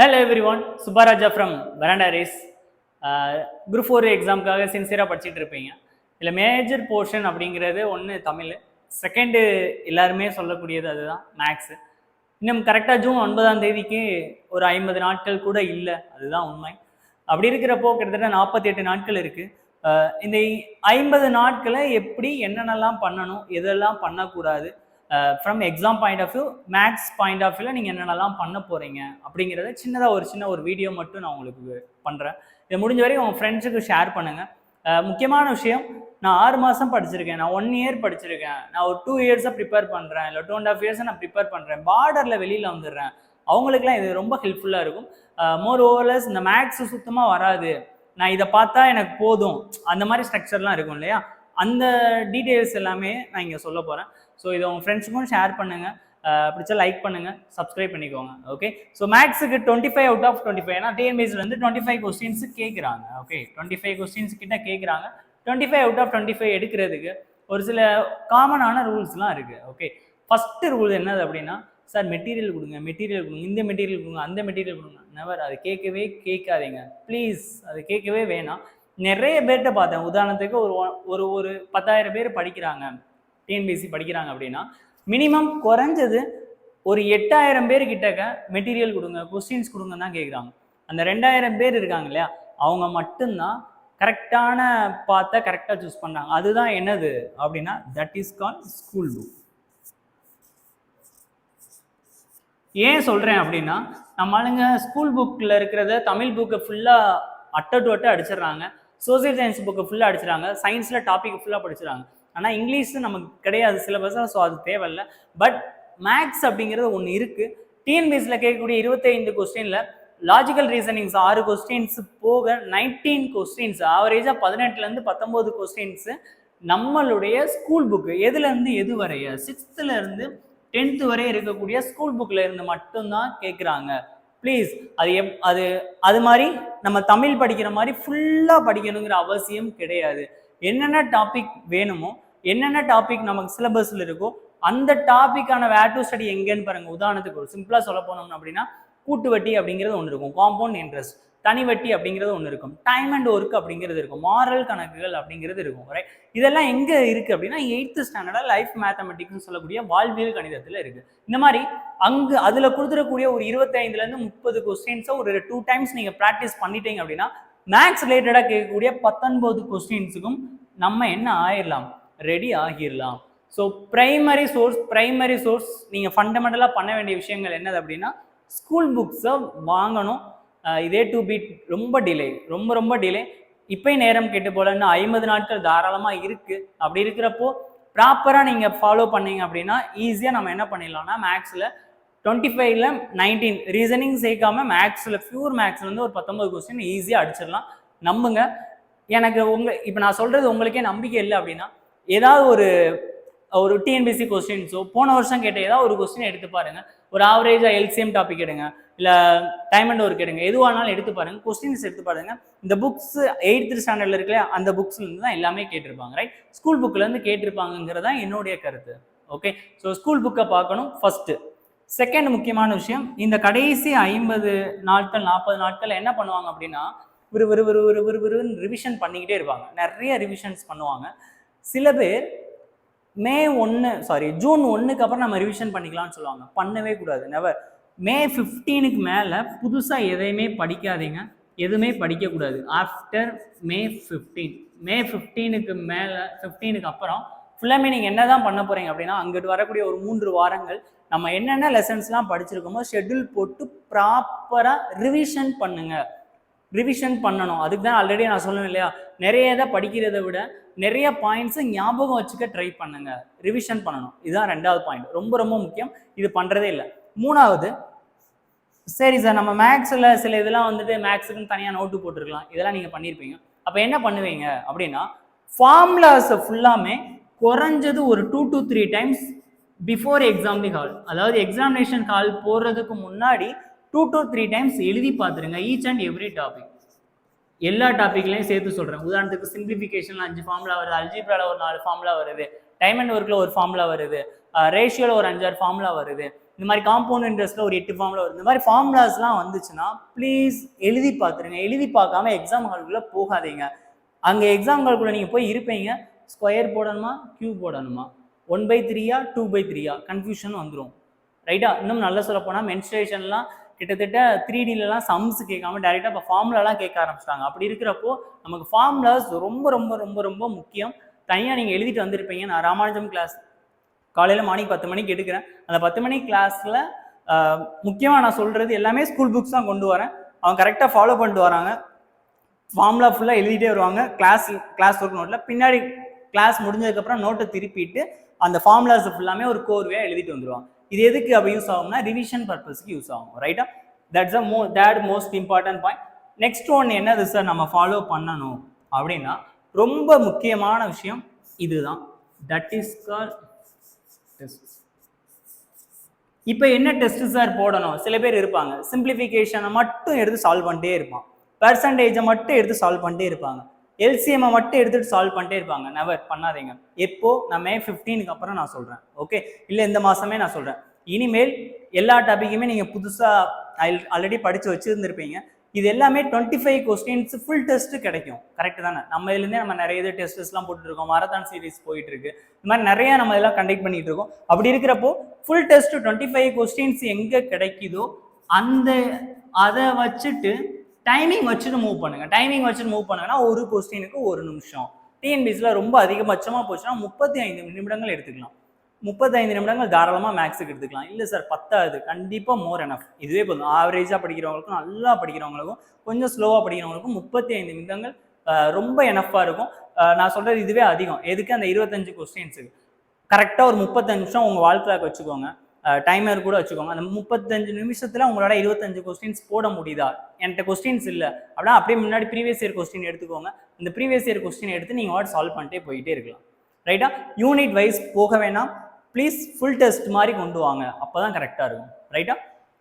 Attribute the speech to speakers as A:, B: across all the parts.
A: Hello everyone Subbaraja from Veranda Race group four எக்ஸாமுக்காக சின்சியராக படிச்சுட்டு இருப்பீங்க. இதில் மேஜர் போர்ஷன் அப்படிங்கிறது ஒன்று தமிழ் செகண்டு எல்லாருமே சொல்லக்கூடியது அதுதான் மேக்ஸு இன்னும் கரெக்டாக ஜூன் ஒன்பதாம் தேதிக்கு ஒரு ஐம்பது நாட்கள் கூட இல்லை அதுதான் உண்மை. அப்படி இருக்கிறப்போ கிட்டத்தட்ட நாற்பத்தி எட்டு நாட்கள் இருக்குது uh, இந்த ஐம்பது நாட்களை எப்படி என்னென்னலாம் பண்ணணும் எதெல்லாம் பண்ணக்கூடாது from exam point of view maths point of வியூவில் நீங்கள் என்னென்னலாம் பண்ண போகிறீங்க அப்படிங்கிறத சின்னதாக ஒரு சின்ன ஒரு வீடியோ மட்டும் நான் உங்களுக்கு பண்ணுறேன் இதை முடிஞ்ச வரைக்கும் உங்கள் ஃப்ரெண்ட்ஸுக்கு ஷேர் பண்ணுங்கள் uh, முக்கியமான விஷயம் நான் ஆறு மாதம் படிச்சிருக்கேன். நான் ஒன் இயர் படிச்சிருக்கேன். நான் ஒரு டூ இயர்ஸாக ப்ரிப்பேர் பண்ணுறேன் இல்லை டூ அண்ட் ஆஃப் இயர்ஸாக நான் ப்ரிப்பேர் பண்ணுறேன் பார்டரில் வெளியில் வந்துடுறேன். அவங்களுக்குலாம் இது ரொம்ப ஹெல்ப்ஃபுல்லாக இருக்கும். Uh, மோர் ஓவர்லஸ் இந்த மேக்ஸ் சுத்தமாக வராது. நான் இதை பார்த்தா எனக்கு போதும். அந்த மாதிரி ஸ்ட்ரக்சர்லாம் இருக்கும் இல்லையா? அந்த டீட்டெயில்ஸ் எல்லாமே நான் இங்கே சொல்ல போகிறேன் ஸோ இதை உங்கள் ஃப்ரெண்ட்ஸுக்கும் ஷேர் பண்ணுங்கள் பிடிச்சா லைக் பண்ணுங்கள் சப்ஸ்கிரைப் பண்ணிக்கோங்க. Okay so மேக்ஸுக்கு twenty five out of twenty five ஏன்னா டிஎன்பிஎஸ்ல வந்து டுவெண்ட்டி ஃபைவ் கொஸ்டின்ஸ் கேட்குறாங்க ஓகே டுவெண்ட்டி ஃபைவ் கொஸ்டின்ஸ் கிட்ட கேட்குறாங்க twenty five out of twenty five எடுக்கிறதுக்கு ஒரு சில காமனான ரூல்ஸ்லாம் இருக்குது ஓகே ஃபஸ்ட்டு ரூல் என்னது அப்படின்னா சார் மெட்டீரியல் கொடுங்க. மெட்டீரியல் கொடுங்க. இந்த மெட்டீரியல் கொடுங்க. அந்த மெட்டீரியல் கொடுங்க. நெவர் அது கேட்கவே கேட்காதீங்க. ப்ளீஸ் அது கேட்கவே வேணாம். நிறைய பேர்கிட்ட பார்த்தேன். உதாரணத்துக்கு ஒரு ஒரு ஒரு பத்தாயிரம் பேர் படிக்கிறாங்க. டிஎன்பிஎஸ்சி படிக்கிறாங்க அப்படின்னா மினிமம் குறைஞ்சது ஒரு எட்டாயிரம் பேர் கிட்டக்க மெட்டீரியல் கொடுங்க கொஸ்டின்ஸ் கொடுங்கன்னு தான் கேட்குறாங்க அந்த ரெண்டாயிரம் பேர் இருக்காங்க இல்லையா அவங்க மட்டும்தான் கரெக்டான பார்த்த கரெக்டாக சூஸ் பண்ணுறாங்க அதுதான் என்னது அப்படின்னா that is call school book ஏன் சொல்கிறேன் அப்படின்னா நம்ம ஆளுங்க ஸ்கூல் புக்கில் இருக்கிறத தமிழ் புக்கை ஃபுல்லாக அட்டை டு அட்டை அடிச்சிடுறாங்க. சோசியல் சயின்ஸ் புக்கை ஃபுல்லாக அடிச்சிடறாங்க. சயின்ஸில் டாப்பிக் ஃபுல்லாக படிச்சிடறாங்க. ஆனால் இங்கிலீஷ் நமக்கு கிடையாது சிலபஸாக ஸோ அது தேவையில்லை. பட் மேக்ஸ் அப்படிங்கிறது ஒன்று இருக்குது டிஎன்பிஎஸ்சியில் கேட்கக்கூடிய இருபத்தைந்து கொஸ்டினில் லாஜிக்கல் ரீசனிங்ஸ் ஆறு கொஸ்டின்ஸ் போக நைன்டீன் கொஸ்டின்ஸ் ஆவரேஜாக பதினெட்டுலேருந்து பத்தொம்போது கொஸ்டின்ஸு நம்மளுடைய ஸ்கூல் புக்கு எதுலேருந்து எது வரைய? சிக்ஸ்த்துலேருந்து டென்த்து வரை இருக்கக்கூடிய ஸ்கூல் புக்கில் இருந்து மட்டும்தான் கேட்குறாங்க ப்ளீஸ் அது எப் அது அது மாதிரி நம்ம தமிழ் படிக்கிற மாதிரி ஃபுல்லாக படிக்கணுங்கிற அவசியம் கிடையாது. என்னென்ன டாபிக் வேணுமோ என்னென்ன டாபிக் நமக்கு சிலபஸில் இருக்கோ அந்த டாப்பிக்கான வேர் டு ஸ்டடி எங்கேன்னு பாருங்க. உதாரணத்துக்கு ஒரு சிம்பிளாக சொல்ல போனோம் அப்படின்னா கூட்டு வட்டி அப்படிங்கிறது ஒன்று இருக்கும். காம்பவுண்ட் இன்ட்ரெஸ்ட் தனி வட்டி அப்படிங்கிறது ஒன்று இருக்கும். டைம் அண்ட் ஒர்க் அப்படிங்கிறது இருக்கும். மாரல் கணக்குகள் அப்படிங்கிறது இருக்கும். ரைட் இதெல்லாம் எங்கே இருக்குது அப்படின்னா எயித்து ஸ்டாண்டர்டாக லைஃப் மேத்தமெட்டிக்ஸ்னு சொல்லக்கூடிய வாழ்வியல் கணிதத்தில் இருக்குது இந்த மாதிரி அங்கே அதில் கொடுத்துடக்கூடிய ஒரு இருபத்தைந்துலேருந்து முப்பது கொஸ்டின்ஸை ஒரு டூ டைம்ஸ் நீங்கள் ப்ராக்டிஸ் பண்ணிட்டீங்க அப்படின்னா மேக்ஸ் ரிலேட்டடாக கேட்கக்கூடிய பத்தொன்பது கொஸ்டின்ஸுக்கும் நம்ம என்ன ஆயிடலாம் ரெடி ஆகிடலாம் so primary source primary source நீங்கள் ஃபண்டமெண்டலாக பண்ண வேண்டிய விஷயங்கள் என்னது அப்படின்னா ஸ்கூல் புக்ஸை வாங்கணும். இதே டு பீட் ரொம்ப டிலே ரொம்ப ரொம்ப டிலே இப்போ நேரம் கெட்டு போல இன்னும் ஐம்பது நாட்கள் தாராளமாக இருக்குது அப்படி இருக்கிறப்போ ப்ராப்பராக நீங்கள் ஃபாலோ பண்ணீங்க அப்படின்னா ஈஸியாக நம்ம என்ன பண்ணிடலாம்னா மேக்ஸில் டுவெண்ட்டி ஃபைவ்ல நைன்டீன் ரீசனிங் சேர்க்காம மேக்ஸில் பியூர் மேக்ஸ்லேருந்து ஒரு பத்தொம்பது கொஸ்டின் ஈஸியாக அடிச்சிடலாம். நம்புங்க. எனக்கு உங்கள் இப்போ நான் சொல்கிறது உங்களுக்கே நம்பிக்கை இல்லை அப்படின்னா ஏதாவது ஒரு ஒரு டிஎன்பிசி கொஸ்டின்ஸோ போன வருஷம் கேட்ட ஏதாவது ஒரு கொஸ்டின் எடுத்து பாருங்க. ஒரு ஆவரேஜாக எல்சிஎம் டாபிக் எடுங்க. இல்லை டைம் அண்ட் ஒர்க் எடுங்க. எதுவானாலும் எடுத்து பாருங்க. கொஸ்டின்ஸ் எடுத்து பாருங்க. இந்த புக்ஸ் எயித்து ஸ்டாண்டர்டில் இருக்கல அந்த புக்ஸ்லேருந்து தான் எல்லாமே கேட்டிருப்பாங்க ரைட் ஸ்கூல் புக்லேருந்து கேட்டிருப்பாங்கிறது தான் என்னுடைய கருத்து. ஓகே ஸோ ஸ்கூல் புக்கை பார்க்கணும் ஃபஸ்ட்டு செகண்ட் முக்கியமான விஷயம் இந்த கடைசி ஐம்பது நாட்கள் நாற்பது நாட்கள் என்ன பண்ணுவாங்க அப்படின்னா விறு விறு விறு விறு விறு விறுன்னு ரிவிஷன் பண்ணிக்கிட்டே இருப்பாங்க. நிறைய ரிவிஷன்ஸ் பண்ணுவாங்க. சில பேர் மே ஒன்று சாரி ஜூன் ஒன்றுக்கு அப்புறம் நம்ம ரிவிஷன் பண்ணிக்கலாம்னு சொல்லுவாங்க. பண்ணவே கூடாது. நெவர் மே ஃபிஃப்டீனுக்கு மேலே புதுசாக எதையுமே படிக்காதீங்க. எதுவுமே படிக்கக்கூடாது. ஆஃப்டர் மே ஃபிஃப்டீன் மே ஃபிஃப்டீனுக்கு மேலே ஃபிஃப்டீனுக்கு அப்புறம் ஃபுல்லாமே நீங்கள் என்ன தான் பண்ண போகிறீங்க அப்படின்னா அங்கிட்டு வரக்கூடிய ஒரு மூன்று வாரங்கள் நம்ம என்னென்ன லெசன்ஸ்லாம் படிச்சிருக்கோமோ ஷெட்யூல் போட்டு ப்ராப்பராக ரிவிஷன் பண்ணுங்கள் ரிவிஷன் பண்ணணும். அதுக்கு தான் ஆல்ரெடி நான் சொன்னேன் இல்லையா? நிறைய இதை படிக்கிறத விட நிறைய பாயிண்ட்ஸை ஞாபகம் வச்சுக்க ட்ரை பண்ணுங்க. ரிவிஷன் பண்ணணும். இதுதான் ரெண்டாவது பாயிண்ட் ரொம்ப ரொம்ப முக்கியம். இது பண்ணுறதே இல்லை. மூணாவது சரி சார் நம்ம மேக்ஸில் சில இதெல்லாம் வந்துட்டு மேக்ஸுக்குன்னு தனியாக நோட்டு போட்டிருக்கலாம். இதெல்லாம் நீங்கள் பண்ணியிருப்பீங்க அப்போ என்ன பண்ணுவீங்க அப்படின்னா ஃபார்முலாஸை ஃபுல்லாமே குறைஞ்சது ஒரு two to three times before exam the hall அதாவது எக்ஸாமினேஷன் ஹால் போடுறதுக்கு முன்னாடி டூ டு த்ரீ டைம்ஸ் எழுதி பார்த்துருங்க ஈச் அண்ட் எவ்ரி டாபிக் எல்லா டாப்பிக்லையும் சேர்த்து சொல்கிறேன் உதாரணத்துக்கு சிம்பிளிஃபிகேஷனில் அஞ்சு ஃபார்முலா வருது அல்ஜிப்ராவில் ஒரு நாலு ஃபார்முலா வருது டைம் அண்ட் ஒர்க்கில் ஒரு ஃபார்முலா வருது ரேஷியோவில் ஒரு அஞ்சாறு ஃபார்முலா வருது. இந்த மாதிரி காம்பவுண்ட் இன்ட்ரெஸ்ட்டில் ஒரு எட்டு ஃபார்முலா வருது. இந்த மாதிரி ஃபார்முலாஸ்லாம் வந்துச்சுன்னா ப்ளீஸ் எழுதி பார்த்துருங்க. எழுதி பார்க்காம எக்ஸாம் ஹால்குள்ளே போகாதீங்க. அங்கே எக்ஸாம் ஹாலுக்குள்ள நீங்கள் போய் இருப்பீங்க. ஸ்கொயர் போடணுமா க்யூ போடணுமா? ஒன் பை த்ரீயா டூ பை த்ரீயா கன்ஃபியூஷன் வந்துடும் ரைட்டா இன்னும் நல்லா சொல்ல போனால் மென்ஸ்ட்ரேஷன்லாம் கிட்டத்தட்ட த்ரீ டிலலாம் சம்ஸ் கேட்காம டேரெக்டாக இப்போ ஃபார்முலாலாம் கேட்க ஆரம்பிச்சிட்டாங்க. அப்படி இருக்கிறப்போ நமக்கு ஃபார்முலாஸ் ரொம்ப ரொம்ப ரொம்ப ரொம்ப முக்கியம். தனியாக நீங்கள் எழுதிட்டு வந்திருப்பீங்க. நான் ராமானுஜம் கிளாஸ் காலையில் மார்னிங் பத்து மணிக்கு எடுக்கிறேன். அந்த பத்து மணி கிளாஸில் முக்கியமாக நான் சொல்கிறது எல்லாமே ஸ்கூல் புக்ஸ் தான் கொண்டு வரேன். அவங்க கரெக்டாக ஃபாலோ பண்ணிட்டு வராங்க. ஃபார்முலா ஃபுல்லாக எழுதிட்டே வருவாங்க. கிளாஸ் கிளாஸ் ஒர்க் நோட்டில் பின்னாடி கிளாஸ் முடிஞ்சதுக்கப்புறம் நோட்டை திருப்பிட்டு அந்த ஃபார்முலாஸ் ஃபுல்லாமே ஒரு கோர்வையாக எழுதிட்டு வந்துடுவாங்க இது எதுக்கு அப்படி யூஸ் ஆகும்னா ரிவிஷன் பர்பஸ்க்கு யூஸ் ஆகும் ரைட்டா that's a mo that most important point next one என்னது சார் நம்ம ஃபாலோ பண்ணணும் அப்படின்னா ரொம்ப முக்கியமான விஷயம் இதுதான். தட் இஸ் கால் டெஸ்ட் இப்போ என்ன டெஸ்ட் சார் போடணும்? சில பேர் இருப்பாங்க. சிம்பிளிஃபிகேஷனை மட்டும் எடுத்து சால்வ் பண்ணிட்டே இருப்பான். பர்சன்டேஜை மட்டும் எடுத்து சால்வ் பண்ணிட்டே இருப்பாங்க. எல்சிஎம்ஐ மட்டும் எடுத்துட்டு சால்வ் பண்ணிட்டே இருப்பாங்க. நெவர் பண்ணாதீங்க. எப்போ? நான் மே ஃபிஃப்டீனுக்கு அப்புறம் நான் சொல்கிறேன் ஓகே இல்லை இந்த மாதமே நான் சொல்கிறேன் இனிமேல் எல்லா டாப்பிக்குமே நீங்கள் புதுசாக ஆல்ரெடி படித்து வச்சுருந்துருப்பீங்க. இது எல்லாமே twenty five questions full test கிடைக்கும். கரெக்ட் தானே? நம்ம இதுலேருந்தே நம்ம நிறைய இது டெஸ்ட்ஸ்லாம் போட்டுருக்கோம் மரத்தான் சீரீஸ் சீரிஸ் போயிட்டு இருக்கு இந்த மாதிரி நிறைய நம்ம இதெல்லாம் கண்டக்ட் பண்ணிட்டு இருக்கோம் அப்படி இருக்கிறப்போ full test twenty five questions எங்கே கிடைக்குதோ அந்த அதை வச்சுட்டு டைமிங் வச்சுட்டு மூவ் பண்ணுங்க. டைமிங் வச்சுட்டு மூவ் பண்ணுங்கன்னா ஒரு கொஸ்டினுக்கு ஒரு நிமிஷம். டிஎன்பிஎஸ்சியில் ரொம்ப அதிகபட்சமாக போச்சுன்னா முப்பத்தி ஐந்து நிமிடங்கள் எடுத்துக்கலாம். முப்பத்தைந்து நிமிடங்கள் தாராளமாக மேக்ஸுக்கு எடுத்துக்கலாம். இல்லை சார் பத்தாது. கண்டிப்பாக மோர் எனஃப் இதுவே போதும். ஆவரேஜாக படிக்கிறவங்களுக்கும் நல்லா படிக்கிறவங்களுக்கும் கொஞ்சம் ஸ்லோவாக படிக்கிறவங்களுக்கும் முப்பத்தி ஐந்து நிமிடங்கள் ரொம்ப எனஃபாக இருக்கும். நான் சொல்கிறது இதுவே அதிகம். எதுக்கு அந்த இருபத்தஞ்சு கொஸ்டின்ஸுக்கு கரெக்டாக ஒரு முப்பத்தஞ்சு நிமிஷம் உங்கள் வாழ்க்கைக்கு வச்சுக்கோங்க. டைமர் கூட வச்சுக்கோங்க. அந்த முப்பத்தஞ்சு நிமிஷத்தில் உங்களால் இருபத்தஞ்சு கொஸ்டின்ஸ் போட முடியுதா? என்கிட்ட கொஸ்டின்ஸ் இல்லை. அப்படின்னா அப்படியே முன்னாடி ப்ரீவியஸ் இயர் கொஸ்டின் எடுத்துக்கோங்க. இந்த ப்ரீவியஸ் இயர் கொஸ்டின் எடுத்து நீங்கள் வாட் சால்வ் பண்ணிட்டே போயிட்டே இருக்கலாம். ரைட்டா யூனிட் வைஸ் போக வேணாம். ப்ளீஸ் ஃபுல் டெஸ்ட் மாதிரி கொண்டு வாங்க. அப்போ தான் கரெக்டாக இருக்கும். ரைட்டா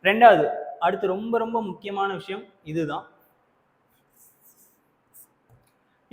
A: ரெண்டாவது அடுத்து ரொம்ப ரொம்ப முக்கியமான விஷயம் இதுதான்.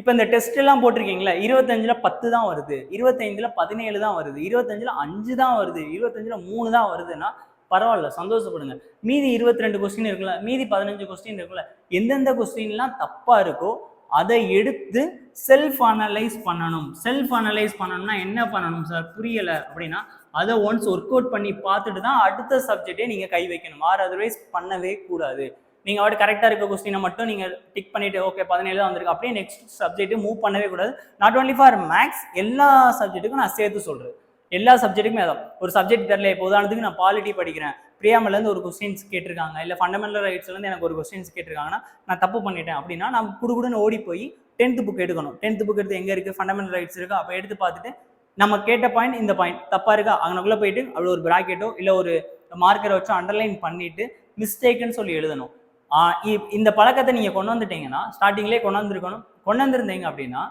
A: இப்போ இந்த டெஸ்ட் எல்லாம் போட்டிருக்கீங்களா இருபத்தஞ்சில் பத்து தான் வருது இருபத்தஞ்சில் பதினேழு தான் வருது இருபத்தஞ்சில் அஞ்சு தான் வருது இருபத்தஞ்சில் மூணு தான் வருதுன்னா பரவாயில்ல சந்தோஷப்படுங்க. மீதி இருபத்தி ரெண்டு கொஸ்டின் இருக்குல்ல மீதி பதினஞ்சு கொஸ்டின் இருக்குல்ல எந்தெந்த கொஸ்டின்லாம் தப்பாக இருக்கோ அதை எடுத்து செல்ஃப் அனலைஸ் பண்ணணும். செல்ஃப் அனலைஸ் பண்ணணும்னா என்ன பண்ணணும் சார் புரியலை அப்படின்னா அதை ஒன்ஸ் ஒர்க் அவுட் பண்ணி பார்த்துட்டு தான் அடுத்த சப்ஜெக்டே நீங்கள் கை வைக்கணும். ஆர் அதர்வைஸ் பண்ணவே கூடாது. நீங்கள் அவட்டு கரெக்டாக இருக்க கொஸ்டினை மட்டும் நீங்கள் டிக் பண்ணிட்டு ஓகே பதினேழு தான் வந்திருக்கு. அப்படியே நெக்ஸ்ட் சப்ஜெக்ட்டு மூவ் பண்ணவே கூடாது. நாட் ஓன்லி ஃபார் மேக்ஸ் எல்லா சப்ஜெக்ட்டுக்கும் நான் சேர்த்து சொல்கிறேன் எல்லா சப்ஜெக்ட்டுக்குமே அதான். ஒரு சப்ஜெக்ட் தெரியல இப்போ உதாரணத்துக்கு நான் பாலிட்டி படிக்கிறேன். பிரியாமலேருந்து ஒரு கொஸ்டின்ஸ் கேட்டிருக்காங்க. இல்லை ஃபண்டமெண்டல் ரைட்ஸ்லேருந்து எனக்கு ஒரு கொஸ்டின்ஸ் கேட்டிருக்காங்கன்னா நான் தப்பு பண்ணிட்டேன் அப்படின்னா நான் குடுகுடுன்னு ஓடி போய் டென்த் புக் எடுக்கணும். டென்த் புக் எடுத்து எங்கே இருக்குது ஃபண்டமெண்டல் ரைட்ஸ் இருக்குது அப்போ எடுத்து பார்த்துட்டு நம்ம கேட்ட பாயிண்ட் இந்த பாயிண்ட் தப்பாக இருக்கா? அங்கனக்குள்ளே போயிட்டு அவ்வளோ ஒரு ப்ராக்கெட்டோ இல்லை ஒரு மார்க்கரை வச்சோ அண்டர்லைன் பண்ணிட்டு மிஸ்டேக்குன்னு சொல்லி எழுதணும். இந்த பழக்கத்தை நீங்கள் கொண்டு வந்துட்டீங்கன்னா ஸ்டார்டிங்லேயே கொண்டு வந்திருக்கணும். கொண்டு வந்திருந்தீங்க அப்படின்னா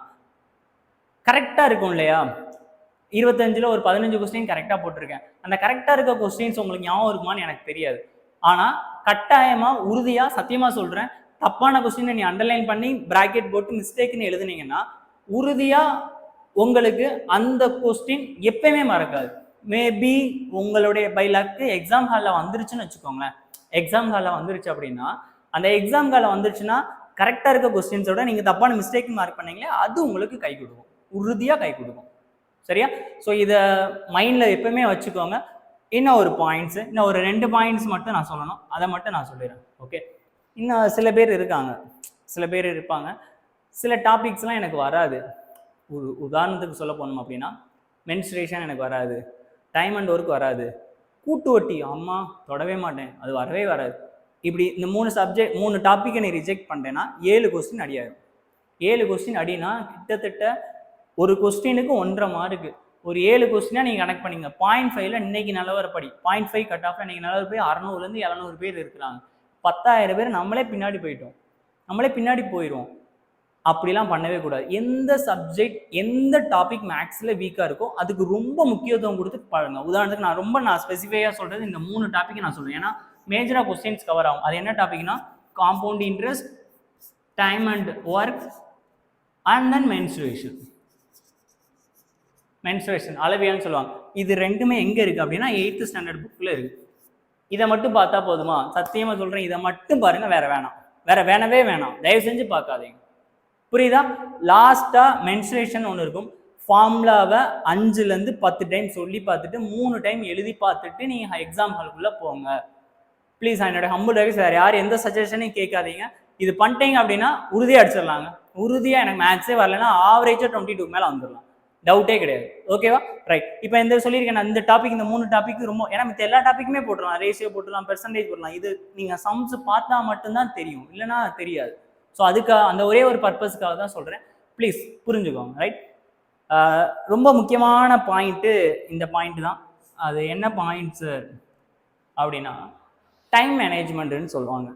A: கரெக்டாக இருக்கும் இல்லையா? இருபத்தஞ்சில் ஒரு பதினஞ்சு கொஸ்டின் கரெக்டாக போட்டிருக்கேன். அந்த கரெக்டாக இருக்க கொஸ்டின்ஸ் உங்களுக்கு ஞாபகம் இருக்குமான்னு எனக்கு தெரியாது. ஆனால் கட்டாயமாக உறுதியாக சத்தியமாக சொல்கிறேன் தப்பான கொஸ்டினை நீ அண்டர்லைன் பண்ணி ப்ராக்கெட் போட்டு மிஸ்டேக்னு எழுதுனீங்கன்னா உறுதியாக உங்களுக்கு அந்த கொஸ்டின் எப்பயுமே மறக்காது. மேபி உங்களுடைய பை லக்கு எக்ஸாம் ஹாலில் வந்துருச்சுன்னு வச்சுக்கோங்களேன். எக்ஸாம் ஹாலில் வந்துருச்சு அப்படின்னா அந்த எக்ஸாம் காலம் வந்துருச்சுன்னா கரெக்டாக இருக்க கொஸ்டின்ஸோட நீங்கள் தப்பான மிஸ்டேக் மார்க் பண்ணீங்களே அது உங்களுக்கு கை கொடுக்கும். உறுதியாக கை கொடுக்கும். சரியா? ஸோ இதை மைண்டில் எப்பவுமே வச்சுக்கோங்க. இன்னும் ஒரு பாயிண்ட்ஸு இன்னும் ஒரு ரெண்டு பாயிண்ட்ஸ் மட்டும் நான் சொல்லணும். அதை மட்டும் நான் சொல்லிடுறேன். ஓகே இன்னும் சில பேர் இருக்காங்க. சில பேர் இருப்பாங்க. சில டாபிக்ஸ்லாம் எனக்கு வராது. ஒரு உதாரணத்துக்கு சொல்ல போனோம் அப்படின்னா மென்ஸ்ட்ரேஷன் எனக்கு வராது. டைம் அண்ட் ஒர்க் வராது. கூட்டு வட்டி அம்மா தொடவே மாட்டேன். அது வரவே வராது. இப்படி இந்த மூணு சப்ஜெக்ட் மூணு டாப்பிக்கை நீ ரிஜெக்ட் பண்ணுறேன்னா ஏழு கொஸ்டின் அடியாயிரும். ஏழு கொஸ்டின் அடினா கிட்டத்தட்ட ஒரு கொஸ்டினுக்கு ஒன்றரை மார்க்கு ஒரு ஏழு கொஸ்டினாக நீங்கள் கனெக்ட் பண்ணீங்க. பாயிண்ட் ஃபைவ்ல இன்னைக்கு நிலவர படி பாயிண்ட் ஃபைவ் கட் ஆஃப்ல இன்னைக்கு நிலவர போய் அறநூறுலேருந்து இரநூறு பேர் இருக்கிறாங்க. பத்தாயிரம் பேர் நம்மளே பின்னாடி போயிட்டோம். நம்மளே பின்னாடி போயிடுவோம் அப்படிலாம் பண்ணவே கூடாது. எந்த சப்ஜெக்ட் எந்த டாபிக் மேக்ஸில் வீக்காக இருக்கோ அதுக்கு ரொம்ப முக்கியத்துவம் கொடுத்து பாருங்க உதாரணத்துக்கு நான் ரொம்ப நான் ஸ்பெசிஃபையாக சொல்கிறது இந்த மூணு டாப்பிக்கை நான் சொல்லுவேன் ஏன்னா மேஜராக கொஸ்டின்ஸ் கவர் ஆகும். அது என்ன டாபிக்னா compound interest time and work and then mensuration mensuration அளவியான்னு சொல்லுவாங்க. இது ரெண்டுமே எங்கே இருக்குது அப்படின்னா எயித்து ஸ்டாண்டர்ட் புக்கில் இருக்குது இதை மட்டும் பார்த்தா போதுமா? சத்தியமாக சொல்கிறேன் இதை மட்டும் பாருங்கள் வேறு வேணாம். வேறு வேணவே வேணாம். தயவு செஞ்சு பார்க்காதீங்க. புரியுதா? லாஸ்ட்டாக மென்சுரேஷன் ஒன்று இருக்கும். ஃபார்முலாவை அஞ்சுலேருந்து பத்து டைம் சொல்லி பார்த்துட்டு மூணு டைம் எழுதி பார்த்துட்டு நீங்கள் எக்ஸாம் ஹாலுக்குள்ளே போங்க. ப்ளீஸ் என்னோட ஹம்பிள் ரெக்வஸ்ட் வேறு யார் எந்த சஜஷனையும் கேட்காதீங்க. இது பண்ணிட்டீங்க அப்படின்னா உறுதியாக அடிச்சிடலாங்க. உறுதியாக எனக்கு மேக்ஸே வரலைன்னா ஆவரேஜாக டுவெண்ட்டி டூ மேலே வந்துடலாம். டவுட்டே கிடையாது. ஓகேவா ரைட் இப்போ இந்த சொல்லியிருக்கேன் நான் இந்த டாபிக் இந்த மூணு டாபிக் ரொம்ப ஏன்னா மித்த எல்லா டாப்பிக்குமே போட்டுடலாம். ரேஷியோ போட்டுடலாம் பெர்சன்டேஜ் போடலாம் இது நீங்கள் சம்ஸ் பார்த்தா மட்டும்தான் தெரியும். இல்லைன்னா தெரியாது. ஸோ அதுக்காக அந்த ஒரே ஒரு பர்பஸ்க்காக தான் சொல்கிறேன் ப்ளீஸ் புரிஞ்சுக்கோங்க. ரைட் ரொம்ப முக்கியமான பாயிண்ட்டு இந்த பாயிண்ட் தான். அது என்ன பாயிண்ட் சார் அப்படின்னா டைம் மேனேஜ்மெண்ட்டுன்னு சொல்லுவாங்க.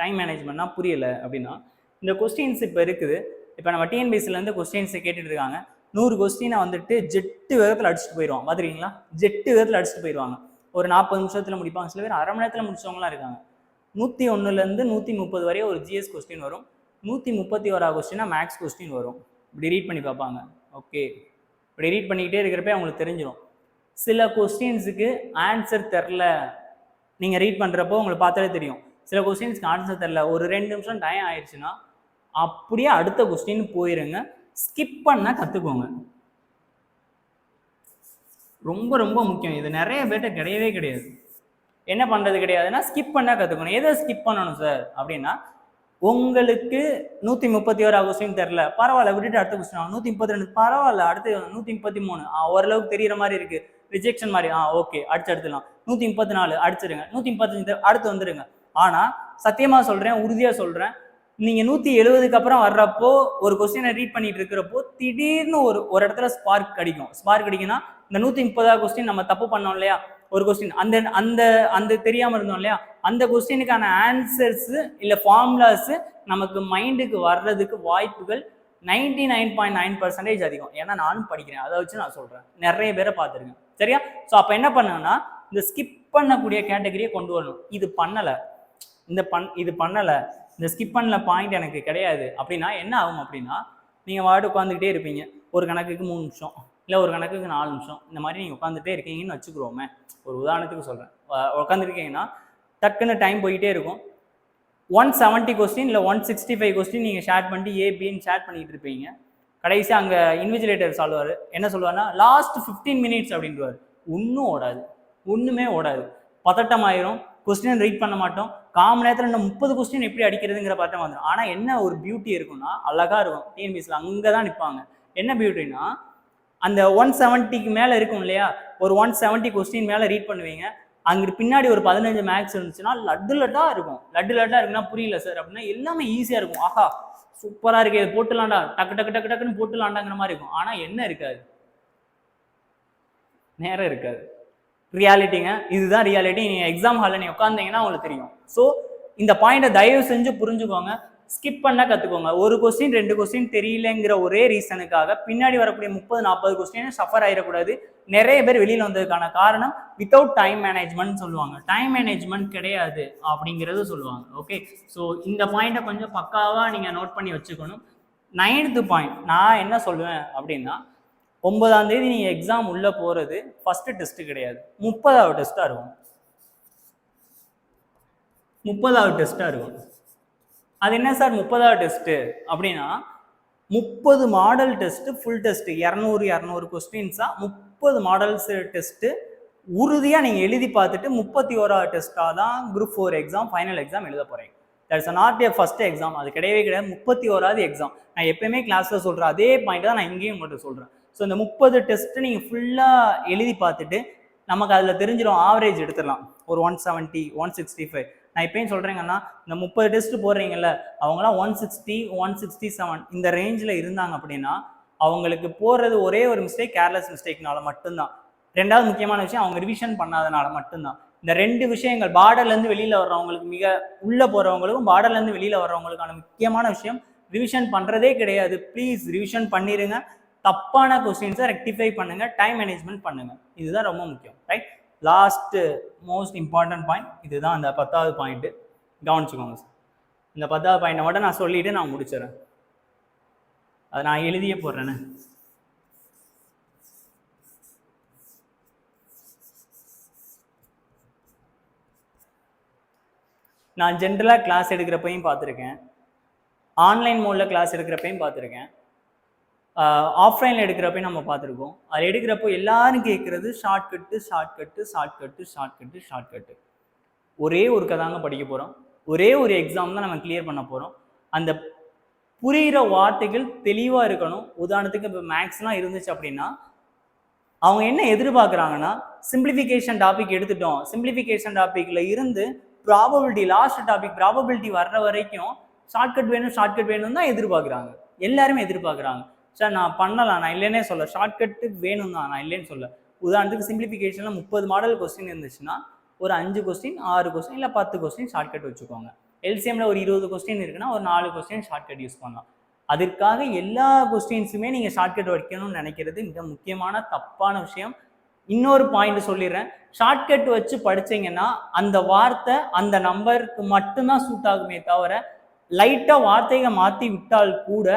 A: டைம் மேனேஜ்மெண்ட்னா புரியலை அப்படின்னா இந்த கொஸ்டின்ஸ் இப்போ இருக்குது. இப்போ நம்ம டிஎன்பிசிலேருந்து கொஸ்டின்ஸை கேட்டுட்டு இருக்காங்க. நூறு கொஸ்டினை வந்துட்டு ஜெட்டு வேகத்தில் அடிச்சுட்டு போயிடுவாங்க பார்த்துருக்கீங்களா ஜெட்டு வேகத்தில் அடிச்சுட்டு போயிடுவாங்க ஒரு நாற்பது நிமிஷத்தில் முடிப்பாங்க. சில பேர் அரை மணி நேரத்தில் முடிச்சவங்களாம் இருக்காங்க. நூற்றி ஒன்றுலேருந்து நூற்றி முப்பது வரையும் ஒரு ஜிஎஸ் கொஸ்டின் வரும். நூற்றி முப்பத்தி ஓரா கொஸ்டினா மேக்ஸ் கொஸ்டின் வரும். இப்படி ரீட் பண்ணி பார்ப்பாங்க. ஓகே இப்படி ரீட் பண்ணிக்கிட்டே இருக்கிறப்ப அவங்களுக்கு தெரிஞ்சிடும் சில கொஸ்டின்ஸுக்கு ஆன்சர் தெரில நீங்கள் ரீட் பண்ணுறப்போ உங்களுக்கு பார்த்தாலே தெரியும். சில கொஸ்டின்ஸ்க்கு ஆன்சர் தெரில ஒரு ரெண்டு நிமிஷம் டைம் ஆயிடுச்சுன்னா அப்படியே அடுத்த கொஸ்டின் போயிருங்க. ஸ்கிப் பண்ண கற்றுக்கோங்க ரொம்ப ரொம்ப முக்கியம். இது நிறைய பேர்ட்ட கிடையவே கிடையாது. என்ன பண்ணுறது கிடையாதுன்னா ஸ்கிப் பண்ணால் கற்றுக்கணும் எதை ஸ்கிப் பண்ணணும் சார் அப்படின்னா உங்களுக்கு நூற்றி முப்பத்தி ஓரா கொஸ்டின் தெரில பரவாயில்ல விட்டுட்டு அடுத்த கொஸ்டின் நூற்றி முப்பத்தி ரெண்டு பரவாயில்ல அடுத்து நூற்றி முப்பத்தி மூணு ஓரளவுக்கு தெரிகிற மாதிரி இருக்குது ரிஜெக்ஷன் மாதிரி ஆ ஓகே அடிச்சு அடுத்துலாம் நூற்றி முப்பத்தி நாலு அடிச்சிருங்க. நூற்றி முப்பத்தஞ்சு அடுத்து வந்துருங்க. ஆனால் சத்தியமாக சொல்கிறேன் உறுதியாக சொல்கிறேன் நீங்கள் நூற்றி எழுபதுக்கு அப்புறம் வர்றப்போ ஒரு கொஸ்டினை ரீட் பண்ணிட்டு இருக்கிறப்போ திடீர்னு ஒரு ஒரு இடத்துல ஸ்பார்க் கிடைக்கும் ஸ்பார்க் கிடைக்குன்னா இந்த நூற்றி முப்பதாவது கொஸ்டின் நம்ம தப்பு பண்ணோம் இல்லையா? ஒரு கொஸ்டின் அந்த அந்த அந்த தெரியாமல் இருந்தோம் இல்லையா? அந்த கொஸ்டினுக்கான ஆன்சர்ஸ் இல்லை ஃபார்முலாஸ் நமக்கு மைண்டுக்கு வர்றதுக்கு வாய்ப்புகள் ninety nine point nine percentage அதிகம். ஏன்னா நானும் படிக்கிறேன். அதை வச்சு நான் சொல்கிறேன் நிறைய பேரை பார்த்துருக்கேன் சரியா? ஸோ அப்போ என்ன பண்ணுங்கன்னா இந்த ஸ்கிப் பண்ணக்கூடிய கேட்டகரியை கொண்டு வரணும். இது பண்ணலை. இந்த பண் இது பண்ணலை. இந்த ஸ்கிப் பண்ணல பாயிண்ட் எனக்கு கிடையாது. அப்படின்னா என்ன ஆகும் அப்படின்னா நீங்கள் வார்டு உட்காந்துக்கிட்டே இருப்பீங்க. ஒரு கணக்குக்கு மூணு நிமிஷம். இல்லை ஒரு கணக்குக்கு நாலு நிமிஷம். இந்த மாதிரி நீங்கள் உட்காந்துட்டே இருக்கீங்கன்னு வச்சுக்கிறோமே. ஒரு உதாரணத்துக்கு சொல்கிறேன் உட்காந்துருக்கீங்கன்னா டக்குன்னு டைம் போயிட்டே இருக்கும். ஒன் செவன்ட்டி கொஸ்டின் இல்லை ஒன் சிக்ஸ்டி ஃபைவ் கொஸ்டின் நீங்கள் ஷேர் பண்ணிட்டு ஏபின்னு ஷேர் பண்ணிகிட்டு இருப்பீங்க. கடைசியாக அங்கே இன்விஜிலேட்டர் சொல்லுவார். என்ன சொல்லுவார்னா லாஸ்ட் ஃபிஃப்டீன் மினிட்ஸ் அப்படின்றவார் ஒன்றும் ஓடாது. ஒன்றுமே ஓடாது. பதட்டம் ஆயிரும் கொஸ்டின் ரீட் பண்ண மாட்டோம். காம நேரத்தில் இந்த முப்பது கொஸ்டின் எப்படி அடிக்கிறதுங்கிற பதட்டம் வந்துடும் ஆனால் என்ன ஒரு பியூட்டி இருக்கும்னா அழகாக இருக்கும். டிஎன்பிஎஸ்சில் அங்கே தான் நிற்பாங்க என்ன பியூட்டினா அந்த ஒன் செவன்ட்டிக்கு மேலே இருக்கும் இல்லையா? ஒரு ஒன் செவன்ட்டி கொஸ்டின் மேலே ரீட் பண்ணுவீங்க. அங்கிட்டு பின்னாடி ஒரு பதினஞ்சு மேக்ஸ் இருந்துச்சுன்னா லட்டு லட்டாக இருக்கும். லட்டு லட்டாக இருக்குன்னா புரியல சார் அப்படின்னா எல்லாமே ஈஸியாக இருக்கும். ஆஹா சூப்பராக இருக்கு. இது போட்டுலாம்டா டக்கு டக்கு டக்கு டக்குன்னு போட்டுலாண்டாங்கிற மாதிரி இருக்கும். ஆனால் என்ன இருக்காது? நேரம் இருக்காது. ரியாலிட்டிங்க இதுதான் ரியாலிட்டி நீங்கள் எக்ஸாம் ஹாலில் நீங்கள் உட்காந்தீங்கன்னா உங்களுக்கு தெரியும். ஸோ இந்த பாயிண்ட்டை தயவு செஞ்சு புரிஞ்சுக்கோங்க. ஸ்கிப் பண்ண கற்றுக்கோங்க ஒரு கொஸ்டின் ரெண்டு கொஸ்டின் தெரியலங்கிற ஒரே ரீசனுக்காக பின்னாடி வரக்கூடிய முப்பது நாற்பது கொஸ்டின் சஃபர் ஆகிடக்கூடாது நிறைய பேர் வெளியில் வந்ததுக்கான காரணம் வித்தவுட் டைம் மேனேஜ்மெண்ட் சொல்லுவாங்க. டைம் மேனேஜ்மெண்ட் கிடையாது அப்படிங்கிறது சொல்லுவாங்க. ஓகே ஸோ இந்த பாயிண்ட்டை கொஞ்சம் பக்காவாக நீங்கள் நோட் பண்ணி வச்சுக்கணும். நைன்த்து பாயிண்ட் நான் என்ன சொல்லுவேன் அப்படின்னா ஒன்பதாம் தேதி நீங்கள் எக்ஸாம் உள்ளே போகிறது ஃபஸ்ட்டு டெஸ்ட்டு கிடையாது. முப்பதாவது டெஸ்ட்டாக இருக்கும். முப்பதாவது டெஸ்ட்டாக இருக்கும். அது என்ன சார்? முப்பதாவது டெஸ்ட்டு அப்படின்னா முப்பது மாடல் டெஸ்ட்டு ஃபுல் டெஸ்ட்டு இரநூறு இரநூறு கொஸ்டின்ஸாக முப்பது மாடல்ஸ் டெஸ்ட்டு உறுதியாக நீங்கள் எழுதி பார்த்துட்டு முப்பத்தி ஓராவது டெஸ்ட்டாக தான் group four exam final exam எழுத போகிறீங்க that's not a first exam அது கிடையவே கிடையாது. முப்பத்தி ஓராவது எக்ஸாம் நான் எப்பயுமே கிளாஸில் சொல்கிறேன் அதே பாயிண்ட் தான் நான் இங்கேயும் உங்கள்கிட்ட சொல்கிறேன் ஸோ இந்த முப்பது டெஸ்ட்டு நீங்கள் ஃபுல்லாக எழுதி பார்த்துட்டு நமக்கு அதில் தெரிஞ்சிடும் ஆவரேஜ் எடுத்துடலாம். ஒரு one seventy one sixty five நான் இப்பயும் சொல்கிறேங்கன்னா இந்த முப்பது டெஸ்ட் போடுறீங்கல்ல அவங்களாம் one sixty one sixty seven இந்த ரேஞ்சில் இருந்தாங்க அப்படின்னா அவங்களுக்கு போடுறது ஒரே ஒரு மிஸ்டேக் கேர்லெஸ் மிஸ்டேக்னால மட்டும்தான். ரெண்டாவது முக்கியமான விஷயம் அவங்க ரிவிஷன் பண்ணாதனால மட்டும்தான். இந்த ரெண்டு விஷயங்கள் பார்டர்லேருந்து வெளியில் வர்றவங்களுக்கு மிக உள்ளே போகிறவங்களுக்கும் பார்டர்லேருந்து வெளியில் வர்றவங்களுக்கான முக்கியமான விஷயம் ரிவிஷன் பண்ணுறதே கிடையாது. ப்ளீஸ் ரிவிஷன் பண்ணிடுங்க தப்பான கொஸ்டின்ஸை ரெக்டிஃபை பண்ணுங்கள் டைம் மேனேஜ்மெண்ட் பண்ணுங்க. இதுதான் ரொம்ப முக்கியம் right last most important point இதுதான் அந்த பத்தாவது பாயிண்ட்டு கவனிச்சுக்கோங்க சார் இந்த பத்தாவது பாயிண்ட்டை மட்டும் நான் சொல்லிவிட்டு நான் முடிச்சிடறேன். அதை நான் எழுதியே போடுறேன்னு நான் ஜென்ரலாக கிளாஸ் எடுக்கிறப்பையும் பார்த்துருக்கேன். ஆன்லைன் மோடில் கிளாஸ் எடுக்கிறப்பையும் பார்த்துருக்கேன். ஆஃப்லைனில் எடுக்கிறப்ப நம்ம பார்த்துருக்கோம். அதில் எடுக்கிறப்போ எல்லாரும் கேட்குறது shortcut shortcut shortcut shortcut shortcut ஒரே ஒரு கதாங்க படிக்க போகிறோம் ஒரே ஒரு எக்ஸாம் தான் நம்ம கிளியர் பண்ண போகிறோம் அந்த புரிகிற வார்த்தைகள் தெளிவாக இருக்கணும். உதாரணத்துக்கு இப்போ மேக்ஸ்லாம் இருந்துச்சு அப்படின்னா அவங்க என்ன எதிர்பார்க்குறாங்கன்னா சிம்பிளிஃபிகேஷன் டாபிக் எடுத்துட்டோம். சிம்பிளிஃபிகேஷன் டாப்பிக்கில் இருந்து ப்ராபபிலிட்டி லாஸ்ட் டாபிக் ப்ராபபிலிட்டி வர்ற வரைக்கும் ஷார்ட்கட் வேணும் ஷார்ட்கட் வேணும் தான் எதிர்பார்க்குறாங்க. எல்லாருமே எதிர்பார்க்குறாங்க. சார் நான் பண்ணலாம். நான் இல்லைன்னே சொல்ல ஷார்ட்கட்டு வேணும் தான் நான் இல்லைன்னு சொல்ல உதாரணத்துக்கு சிம்பிளிஃபிகேஷனில் முப்பது மாடல் கொஸ்டின் இருந்துச்சுன்னா ஒரு அஞ்சு கொஸ்டின் ஆறு கொஸ்டின் இல்லை பத்து கொஸ்டின் ஷார்ட்கட் வச்சுக்கோங்க. எல்சிஎம்ல ஒரு இருபது கொஸ்டின் இருக்குன்னா ஒரு நாலு கொஸ்டின் ஷார்ட்கட் யூஸ் பண்ணலாம். அதற்காக எல்லா கொஸ்டின்ஸுமே நீங்கள் ஷார்ட்கட் வைக்கணும்னு நினைக்கிறது மிக முக்கியமான தப்பான விஷயம். இன்னொரு பாயிண்ட் சொல்லிடுறேன். ஷார்ட்கட் வச்சு படிச்சீங்கன்னா அந்த வார்த்தை அந்த நம்பருக்கு மட்டும்தான் சூட் ஆகுமே தவிர லைட்டாக வார்த்தையை மாற்றி விட்டால் கூட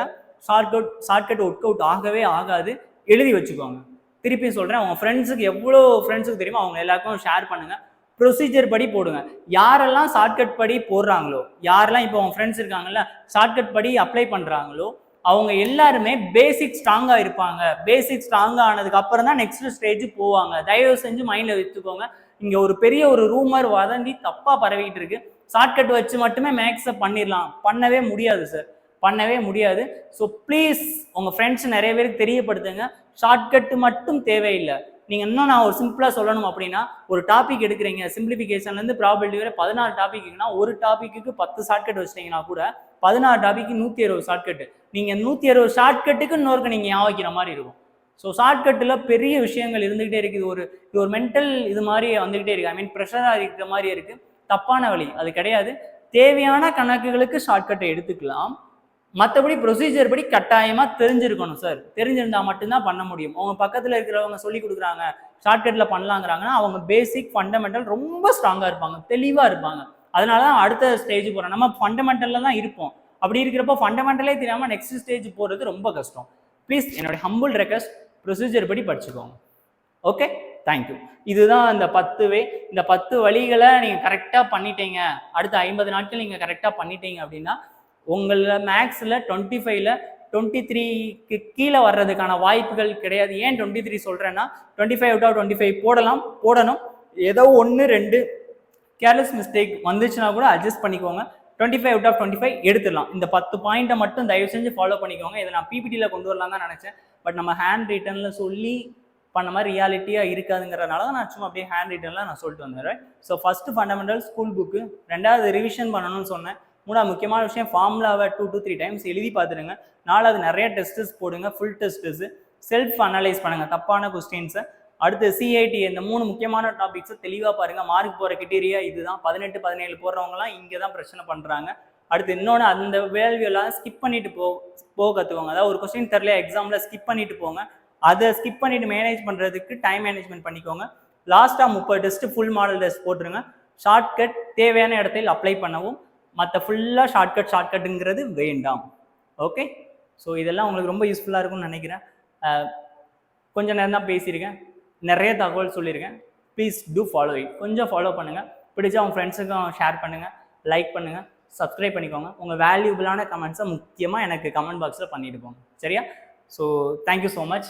A: short shortcut shortcut work out ஆகவே ஆகாது. எழுதி வச்சுக்கோங்க. திருப்பியும் சொல்கிறேன் அவங்க ஃப்ரெண்ட்ஸுக்கு எவ்வளோ ஃப்ரெண்ட்ஸுக்கு தெரியுமோ அவங்க எல்லாருக்கும் ஷேர் பண்ணுங்கள் ப்ரொசீஜர் படி போடுங்க. யாரெல்லாம் ஷார்ட்கட் படி போடுறாங்களோ யாரெல்லாம் இப்போ அவங்க ஃப்ரெண்ட்ஸ் இருக்காங்கல்ல ஷார்ட்கட் படி அப்ளை பண்ணுறாங்களோ அவங்க எல்லாருமே பேசிக் ஸ்ட்ராங்காக இருப்பாங்க. பேசிக் ஸ்ட்ராங்காக ஆனதுக்கு அப்புறம் தான் நெக்ஸ்ட் ஸ்டேஜ் போவாங்க. தயவு செஞ்சு மைண்டில் வச்சுக்கோங்க. இங்கே ஒரு பெரிய ஒரு ரூமர் வதந்தி தப்பாக பரவிட்டு இருக்கு. ஷார்ட்கட் வச்சு மட்டுமே மேக்ஸை பண்ணிடலாம். பண்ணவே முடியாது சார் பண்ணவே முடியாது. ஸோ ப்ளீஸ் உங்கள் ஃப்ரெண்ட்ஸ் நிறைய பேருக்கு தெரியப்படுத்துங்க. ஷார்ட்கட்டு மட்டும் தேவையில்லை. நீங்கள் இன்னும் நான் ஒரு சிம்பிளாக சொல்லணும் அப்படின்னா ஒரு டாபிக் எடுக்கிறீங்க. சிம்பிளிஃபிகேஷன்லேருந்து ப்ராபிலிட்டி வரை பதினாறு டாபிக்னா ஒரு டாப்பிக்கு பத்து ஷார்ட்கட் வச்சிட்டிங்கன்னா கூட பதினாறு டாபிக்கு நூற்றி அறுபது ஷார்ட்கட்டு நீங்கள் நூற்றி அறுபது ஷார்ட்கட்டுக்கு இன்னொருக்கு நீங்கள் ஞாபகிக்கிற மாதிரி இருக்கும். ஸோ ஷார்ட்கட்டில் பெரிய விஷயங்கள் இருந்துகிட்டே இருக்குது. ஒரு இது ஒரு மென்டல் இது மாதிரி வந்துக்கிட்டே இருக்குது ஐ மீன் ப்ரெஷராக இருக்கிற மாதிரி இருக்குது தப்பான வழி. அது கிடையாது. தேவையான கணக்குகளுக்கு ஷார்ட்கட்டை எடுத்துக்கலாம். மற்றபடி ப்ரொசீஜர் படி கட்டாயமாக தெரிஞ்சிருக்கணும் சார் தெரிஞ்சிருந்தால் மட்டும்தான் பண்ண முடியும். அவங்க பக்கத்தில் இருக்கிறவங்க சொல்லி கொடுக்குறாங்க ஷார்ட்கட்டில் பண்ணலாங்கிறாங்கன்னா அவங்க பேசிக் ஃபண்டமெண்டல் ரொம்ப ஸ்ட்ராங்காக இருப்பாங்க தெளிவாக இருப்பாங்க. அதனால தான் அடுத்த ஸ்டேஜ் போகிறோம் நம்ம ஃபண்டமெண்டலில் தான் இருப்போம். அப்படி இருக்கிறப்போ ஃபண்டமெண்டலே தெரியாமல் நெக்ஸ்ட் ஸ்டேஜ் போகிறது ரொம்ப கஷ்டம். ப்ளீஸ் என்னுடைய ஹம்புல் ரெக்வஸ்ட் ப்ரொசீஜர் படி படிச்சுக்கோங்க. ஓகே தேங்க்யூ இதுதான் இந்த பத்து வே இந்த பத்து வழிகளை நீங்கள் கரெக்டாக பண்ணிட்டீங்க. அடுத்த ஐம்பது நாட்கள் நீங்கள் கரெக்டாக பண்ணிட்டீங்க அப்படின்னா உங்களை மேக்ஸில் டுவெண்ட்டி ஃபைவ்ல டுவெண்ட்டி த்ரீக்கு கீழே வர்றதுக்கான வாய்ப்புகள் கிடையாது. ஏன் டுவெண்ட்டி த்ரீ சொல்கிறேன்னா twenty five out of twenty five போடலாம் போடணும். ஏதோ ஒன்று ரெண்டு கேர்லெஸ் மிஸ்டேக் வந்துச்சுன்னா கூட அட்ஜஸ்ட் பண்ணிக்கோங்க. Twenty five out of twenty five எடுத்துடலாம். இந்த பத்து பாயிண்ட்டை மட்டும் தயவு செஞ்சு ஃபாலோ பண்ணிக்கோங்க. இதை நான் பிபிடியில் கொண்டு வரலாம் தான் நினச்சேன். பட் நம்ம ஹேண்ட் ரிட்டனில் சொல்லி பண்ண மாதிரி ரியாலிட்டியாக இருக்காதுங்கிறனால தான் நான் சும்மா அப்படியே ஹேண்ட் ரிட்டனில் நான் சொல்லிட்டு வந்துடுறேன் so first fundamental school book ரெண்டாவது ரிவிஷன் பண்ணணும்னு சொன்னேன். மூணாவது முக்கியமான விஷயம் ஃபார்முலாவை டூ டூ த்ரீ டைம்ஸ் எழுதி பார்த்துருங்க நாலாவது நிறைய டெஸ்டஸ் போடுங்க ஃபுல் டெஸ்டஸ் செல்ஃப் அனலைஸ் பண்ணுங்கள் தப்பான கொஸ்டின்ஸை அடுத்து சிஐடி இந்த மூணு முக்கியமான டாபிக்ஸை தெளிவாக பாருங்கள் மார்க் போகிற கிட்டேரியா இதுதான். பதினெட்டு பதினேழு போடுறவங்கலாம் இங்கே தான் பிரச்சனை பண்ணுறாங்க அடுத்து இன்னொன்று அந்த வேள்வியெல்லாம் ஸ்கிப் பண்ணிட்டு போ போக கற்றுக்கோங்க அதாவது ஒரு கொஸ்டின் தெரில எக்ஸாமில் ஸ்கிப் பண்ணிட்டு போங்க. அதை ஸ்கிப் பண்ணிட்டு மேனேஜ் பண்ணுறதுக்கு டைம் மேனேஜ்மெண்ட் பண்ணிக்கோங்க. லாஸ்ட்டாக முப்பது டெஸ்ட்டு ஃபுல் மாடல் டெஸ்ட் போட்டுருங்க. ஷார்ட்கட் தேவையான இடத்தில் அப்ளை பண்ணவும். மற்ற ஃபுல்லாக ஷார்ட்கட் ஷார்ட்கட்டுங்கிறது வேண்டாம். ஓகே ஸோ இதெல்லாம் உங்களுக்கு ரொம்ப யூஸ்ஃபுல்லாக இருக்கும்னு நினைக்கிறேன். கொஞ்சம் நேரம் தான் பேசியிருக்கேன். நிறைய தகவல் சொல்லியிருக்கேன். ப்ளீஸ் டூ ஃபாலோ இட் கொஞ்சம் ஃபாலோ பண்ணுங்கள் பிடிச்சா உங்கள் ஃப்ரெண்ட்ஸுக்கும் ஷேர் பண்ணுங்கள் லைக் பண்ணுங்கள் சப்ஸ்கிரைப் பண்ணிக்கோங்க. உங்கள் வேல்யூபிளான கமெண்ட்ஸை முக்கியமாக எனக்கு கமெண்ட் பாக்ஸில் பண்ணிட்டு போங்க. சரியா? So thank you so much